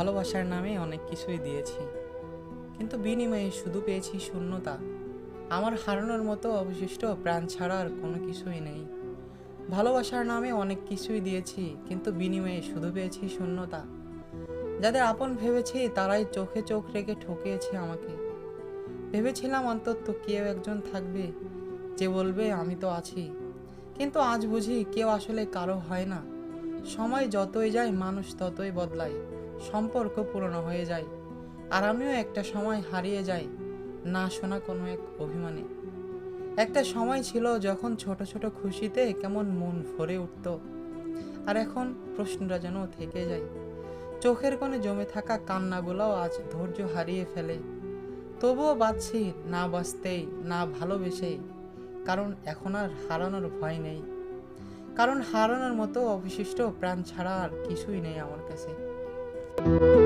ভালোবাসার নামে অনেক কিছুই দিয়েছি। কিন্তু বিনিময়ে শুধু পেয়েছি শূন্যতা। আমার হারানোর মতো অবশিষ্ট প্রাণ ছাড়া আর কোনো কিছুই নেই। ভালোবাসার নামে অনেক কিছুই দিয়েছি, কিন্তু বিনিময়ে শুধু পেয়েছি শূন্যতা। যাদের আপন ভেবেছি, তারাই চোখে চোখ রেখে ঠকিয়েছে আমাকে। ভেবেছিলাম অন্তত কেউ একজন থাকবে, যে বলবে, আমি তো আছি। কিন্তু আজ বুঝি কেউ আসলে কারও হয় না। সময় যতই যায়, মানুষ ততই বদলায়। সম্পর্ক পুরনো হয়ে যায়। আর আমিও একটা সময় হারিয়ে যাই, না শোনা কোনো এক অভিমানে। একটা সময় ছিল যখন ছোট ছোট খুশিতে কেমন মন ভরে উঠত। আর এখন প্রশ্নটা যেন থেকে যায়। চোখের কোণে জমে থাকা কান্নাগুলোও আজ ধৈর্য হারিয়ে ফেলে। তবুও বাঁচছি না বাঁচতেই, না ভালোবেসেই। কারণ এখন আর হারানোর ভয় নেই। কারণ হারানোর মতো অবশিষ্ট প্রাণ ছাড়া আর কিছুই নেই আমার কাছে। Thank you.